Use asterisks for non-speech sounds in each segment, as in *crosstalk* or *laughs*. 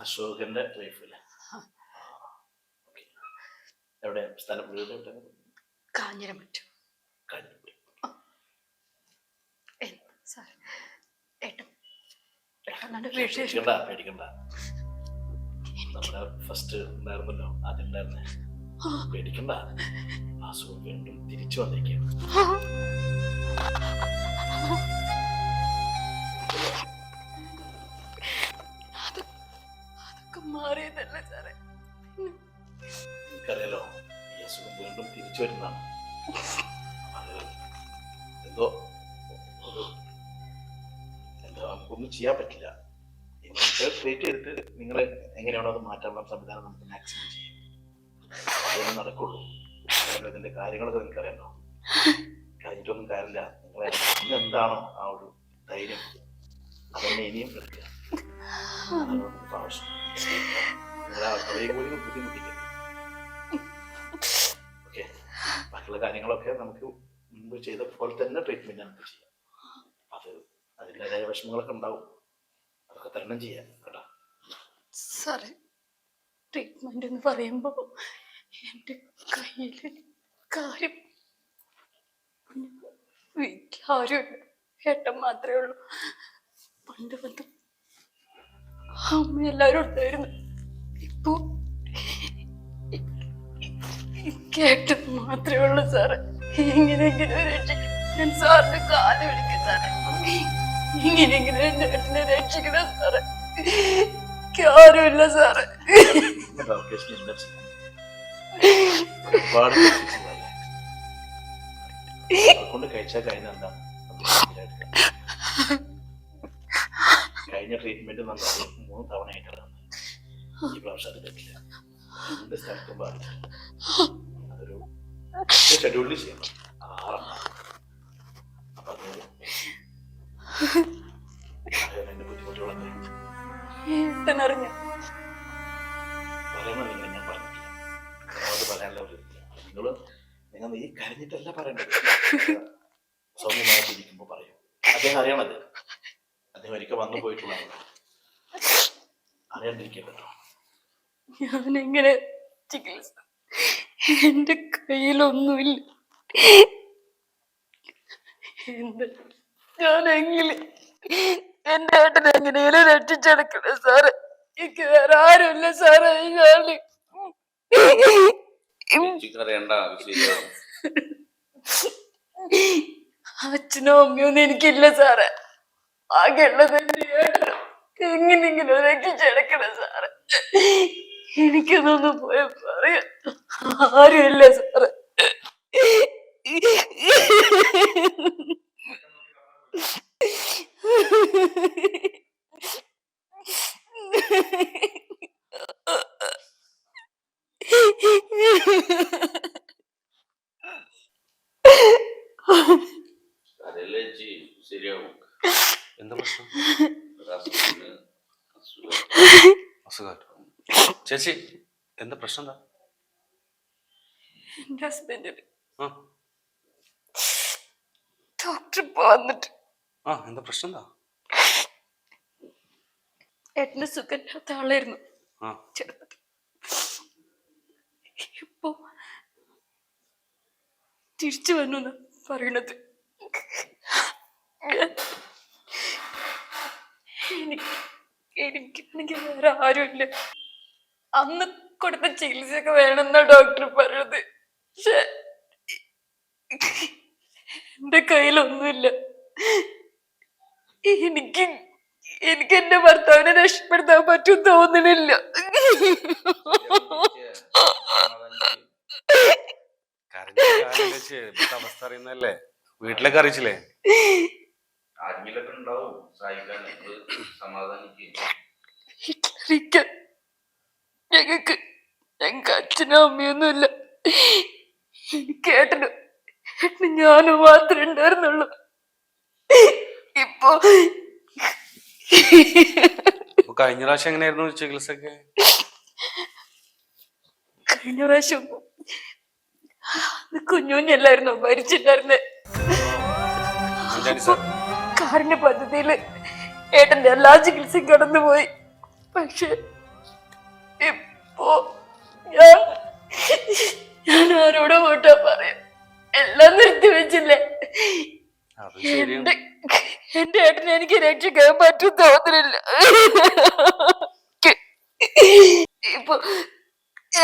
അശോകന്റെ ലൈഫ് എവിടെ? സ്ഥലം വീട് എവിടെ? കാഞ്ഞിരം പറ്റും കാഞ്ഞിരപ്പള്ളി എന്താ സാർ ഏട്ടൻ. വിശേഷം പേടിക്കണ്ട പേടിക്കണ്ട. നമ്മുടെ ഫസ്റ്റ് ഉണ്ടായിരുന്നല്ലോ ആദ്യം ഉണ്ടായിരുന്നേ. പേടിക്കണ്ട. അസുഖം വീണ്ടും തിരിച്ചു വന്നിരിക്കുകയാണ് തിരിച്ചു വരുന്നതാണ്. എന്തോ എന്തോ നമുക്കൊന്നും ചെയ്യാൻ പറ്റില്ല. ചെയ്തിട്ട് നിങ്ങൾ എങ്ങനെയാണോ അത് മാറ്റാനുള്ള സംവിധാനം നമുക്ക് മാക്സിമം ചെയ്യാം. നടക്കുള്ളൂ. ഇതിന്റെ കാര്യങ്ങളൊക്കെ അറിയണ്ടോ കഴിഞ്ഞിട്ടൊന്നും കാര്യമില്ല. നിങ്ങളെ ഇന്ന് എന്താണോ ആ ഒരു ധൈര്യം. അതന്നെ ഇനിയും കിടക്കുക ആവശ്യം നിങ്ങളെ അവരെയും കൂടി ഒന്ന് ബാക്കിയുള്ള കാര്യങ്ങളൊക്കെ നമുക്ക് മുമ്പ് ചെയ്ത പോലെ തന്നെ ട്രീറ്റ്മെന്റ് നമുക്ക് ചെയ്യാം. അത് അതിന്റെതായ വിഷമങ്ങളൊക്കെ ഉണ്ടാവും. അതൊക്കെ തരണം ചെയ്യാം കേട്ടോ. സാറേ ട്രീറ്റ്മെന്റ് എന്ന് പറയുമ്പോ എന്റെ കയ്യിൽ കാര്യം ഏട്ടൻ മാത്രമേ ഉള്ളൂ. പണ്ട് വന്ന് അമ്മ എല്ലാരും ഉണ്ടായിരുന്നു ഇപ്പൊ കേട്ടൻ മാത്രമേ ഉള്ളൂ സാറ്. എങ്ങനെയെങ്കിലും രക്ഷിക്കണം ഞാൻ സാറിന്റെ കാൽ വിളിക്കും സാറേ. ഇങ്ങനെയെങ്കിലും എന്റെ വീട്ടിനെ രക്ഷിക്കണം സാറേ. ആരുമില്ല സാറേ. എന്താ *laughs* അതുകൊണ്ട് കഴിച്ചാൽ കഴിഞ്ഞ ശരിയായിട്ട് കഴിഞ്ഞ ട്രീറ്റ്മെന്റ് മൂന്ന് തവണയായിട്ടാണ് തന്നത്. ഈ പ്രാവശ്യം അത് പറ്റില്ല. രണ്ട് സ്ഥലത്തും അതൊരു ഷെഡ്യൂളിൽ ചെയ്യണം. നിങ്ങൾ ഈ കരഞ്ഞിട്ടല്ല പറയേണ്ടത്. സൗമ്യമായിട്ടിരിക്കുമ്പോൾ പറയും. അദ്ദേഹം അറിയണത്. അദ്ദേഹം ഒരിക്കൽ വന്നു പോയിട്ടുള്ളതാണ്. അറിയാണ്ടിരിക്കല്ലോ ഞാൻ എങ്ങനെ ചികിത്സ എന്റെ കയ്യിലൊന്നുമില്ല. എന്ത്? എങ്ങനെ എന്റെ ഏട്ടനെ എങ്ങനെയും രക്ഷിച്ചെടുക്കണം സാറ്. എനിക്ക് വേറെ ആരുമില്ല സാറേ ഞാൻ. അച്ഛനോ അമ്മയോ ഒന്നും എനിക്കില്ല സാറ്. ആകെയുള്ളത് എന്റെ ഏട്ടനും. എങ്ങനെയെങ്കിലും രക്ഷിച്ചെടുക്കണേ സാറേ. എനിക്കതൊന്നും പോയ പറയാ ആരുമില്ല സാറ്. ശരിയാവും. എന്താ പ്രശ്നം? അസുഖം. ചേച്ചി എന്താ പ്രശ്നം എന്താ? എന്റെ ഹസ്ബൻഡിന് ഡോക്ടർ ഇപ്പൊ വന്നിട്ട്. ആ എന്താ പ്രശ്നം എന്താ? ഏട്ടന് സുഖമില്ലാത്ത ആളായിരുന്നു. ആ. ചെറുപ്പത്തിൽ. ഇപ്പൊ തിരിച്ചു വന്നു പറയണത്. എനിക്ക് എനിക്ക് എനിക്കാണെങ്കിൽ വേറെ ആരുമില്ല. അന്ന് കൊടുത്ത ചികിത്സയൊക്കെ വേണമെന്നാ ഡോക്ടർ പറഞ്ഞത്. പക്ഷേ എന്റെ കയ്യിലൊന്നുമില്ല. എനിക്ക് എനിക്ക് എന്റെ ഭർത്താവിനെ രക്ഷപ്പെടുത്താൻ പറ്റും തോന്നണില്ല. അവസ്ഥ അറിയുന്നല്ലേ വീട്ടിലേക്ക് അറിയിച്ചില്ലേ? ആരെങ്കിലൊക്കെ ഞങ്ങക്ക് ഞങ്ങക്ക് അച്ഛനും അമ്മയൊന്നുമില്ല. കേട്ടനും ഞാനും മാത്രമേ ഉണ്ടായിരുന്നുള്ളൂ. ഇപ്പൊ കഴിഞ്ഞ പ്രാവശ്യം എങ്ങനെയായിരുന്നു ചികിത്സ കഴിഞ്ഞ പ്രാവശ്യം കുഞ്ഞുഞ്ഞല്ലായിരുന്നു? മരിച്ചിട്ടുണ്ടായിരുന്നേ കാറിന്റെ പദ്ധതിയിൽ ഏട്ടന്റെ എല്ലാ ചികിത്സയും കടന്നുപോയി. പക്ഷെ ഇപ്പോ ഞാൻ ഞാൻ ആരോട് പോട്ടാ പറയാം. എല്ലാം നിർത്തി വെച്ചില്ലേ? അത് ശരിയാണ്. എന്റെ എന്റെ ഏട്ടനെ എനിക്ക് രക്ഷിക്കാൻ പറ്റും തോന്നുന്നില്ല ഇപ്പൊ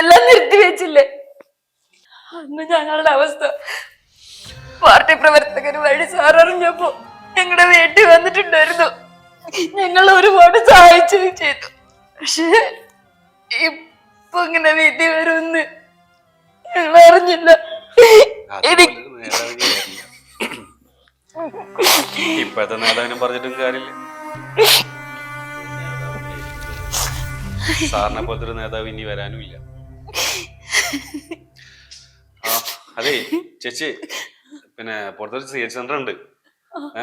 എല്ലാം നിർത്തി വെച്ചില്ലേ? അന്ന് ഞങ്ങളുടെ അവസ്ഥ. പാർട്ടി പ്രവർത്തകർ വഴി സാർ അറിഞ്ഞപ്പോ ഞങ്ങളുടെ വീട്ടിൽ വന്നിട്ടുണ്ടായിരുന്നു. ഞങ്ങൾ ഒരുപാട് സഹായിച്ചു ചെയ്തു. പക്ഷെ ഇപ്പൊ ഇങ്ങനെ വീട്ടിൽ വരുമെന്ന് ഞങ്ങൾ അറിഞ്ഞില്ല. എനിക്ക്. ഇപ്പോഴത്തെ നേതാവിനും പറഞ്ഞിട്ടും കാര്യമില്ല. സാറിനെ പോലത്തെ ഒരു നേതാവ് ഇനി വരാനും ഇല്ല. ആ അതെ ചേച്ചി പിന്നെ പുറത്തൊരു സി എച്ച് സെന്റർ ഉണ്ട്.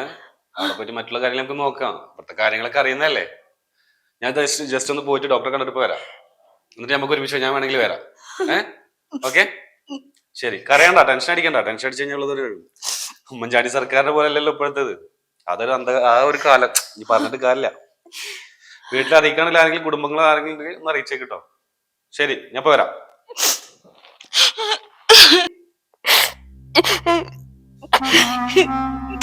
ഏഹ് അവിടെ പറ്റി മറ്റുള്ള കാര്യങ്ങൾ നമുക്ക് നോക്കാം. ഇപ്പോഴത്തെ കാര്യങ്ങളൊക്കെ അറിയുന്നതല്ലേ? ഞാൻ ജസ്റ്റ് ജസ്റ്റ് ഒന്ന് പോയിട്ട് ഡോക്ടറെ കണ്ടിട്ട് വരാം. എന്നിട്ട് നമുക്ക് ഒരുമിച്ച് ഞാൻ വേണമെങ്കിൽ വരാം. ഏഹ് ഓക്കെ? ശരി. കരയണ്ട ടെൻഷൻ അടിക്കണ്ട. ടെൻഷൻ അടിച്ചു കഴിഞ്ഞുള്ളതൊരു ഉമ്മൻചാണ്ടി സർക്കാരിന്റെ പോലെ അല്ലല്ലോ ഇപ്പോഴത്തേത്. അതൊരു അന്ത ആ ഒരു കാലം. ഇനി പറഞ്ഞിട്ട് കാര്യമില്ല. വീട്ടിൽ അറിയിക്കണില്ല ആരെങ്കിലും കുടുംബങ്ങൾ ആരെങ്കിലും ഒന്ന് അറിയിച്ചേക്കിട്ടോ ശരി ഞാൻ ഇപ്പൊ *laughs*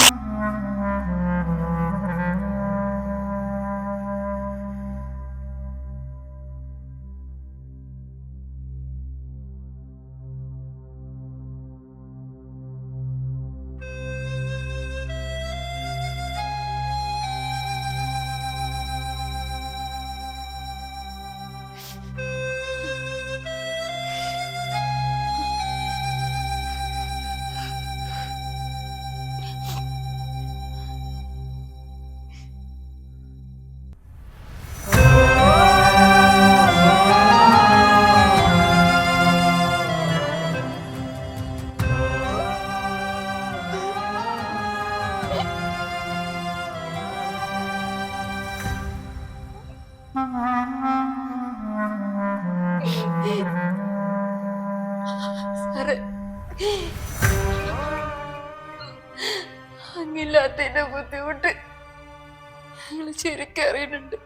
ശരിക്കും അറിയുന്നുണ്ട്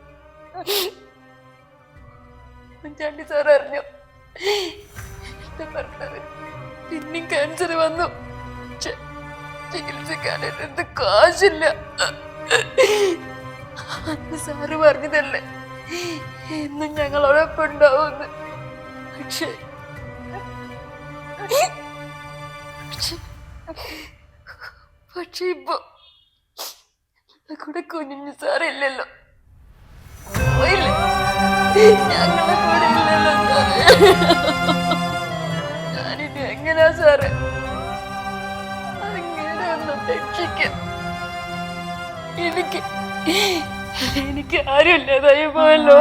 ഉമ്മൻചാണ്ടി സാർ അറിഞ്ഞു ഭർത്താവ് പിന്നെയും ക്യാൻസർ വന്നു. ചികിത്സിക്കാൻ എന്ത് കാശില്ല. അന്ന് സാറ് പറഞ്ഞതല്ലേ? എന്നും ഞങ്ങളോടൊപ്പം ഉണ്ടാവുമെന്ന് പക്ഷേ പക്ഷെ ഇപ്പൊ കൂടെ കുഞ്ഞു സാറില്ലല്ലോ എങ്ങനെയാ അങ്ങനെ രക്ഷിക്കാൻ? എനിക്ക് ആരും ഇല്ലാതായി പോയല്ലോ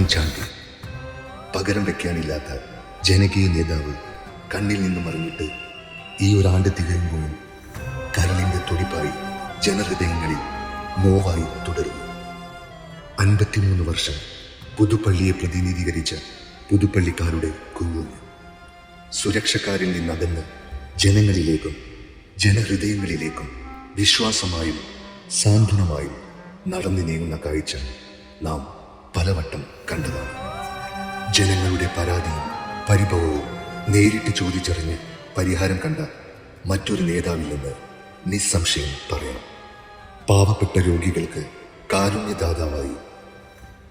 ഉമ്മൻചാണ്ടി പകരം വെക്കാനില്ലാത്ത ജനകീയ നേതാവ് കണ്ണിൽ നിന്ന് മറിഞ്ഞിട്ട് ഈ ഒരാണ്ട് തികയുമ്പോഴും കരളിന്റെ തുടിപ്പായി ജനഹൃദയങ്ങളിൽ നോവായി തുടരുന്നു. അൻപത്തിമൂന്ന് വർഷം പുതുപ്പള്ളിയെ പ്രതിനിധീകരിച്ച പുതുപ്പള്ളിക്കാരുടെ കുഞ്ഞുഞ്ഞ് സുരക്ഷക്കാരിൽ നിന്നകന്ന് ജനങ്ങളിലേക്കും ജനഹൃദയങ്ങളിലേക്കും വിശ്വാസമായും സാന്ത്വനമായും നടന്നു നീങ്ങുന്ന കാഴ്ച നാം പലവട്ടം കണ്ടതാണ് ജനങ്ങളുടെ പരാതിയും പരിഭവവും നേരിട്ട് ചോദിച്ചറിഞ്ഞ് പരിഹാരം കണ്ട മറ്റൊരു നേതാവില്ലെന്ന് നിസ്സംശയം പറയാം. പാവപ്പെട്ട രോഗികൾക്ക് കാരുണ്യദാതാവായി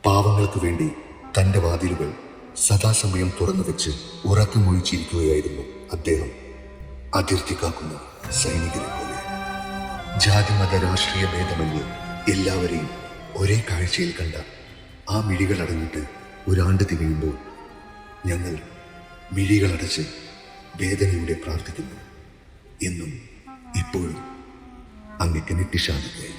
പാവങ്ങൾക്ക് വേണ്ടി തന്റെ വാതിലുകൾ സദാസമയം തുറന്നു വെച്ച് ഉറക്കമൊഴിച്ചിരിക്കുകയായിരുന്നു അദ്ദേഹം. അതിർത്തി കാക്കുന്ന സൈനികരെ പോലെ. ജാതിമത രാഷ്ട്രീയ ഭേദമന്യേ എല്ലാവരെയും ഒരേ കാഴ്ചയിൽ കണ്ട ആ മിഴികൾ അടഞ്ഞിട്ട് ഒരാണ്ട് തികയുമ്പോൾ ഞങ്ങൾ മിഴികളടച്ച് വേദനയോടെ പ്രാർത്ഥിക്കുന്നു. എന്നും ഇപ്പോഴും അങ്ങക്ക് നിട്ടിശാന്തിയായി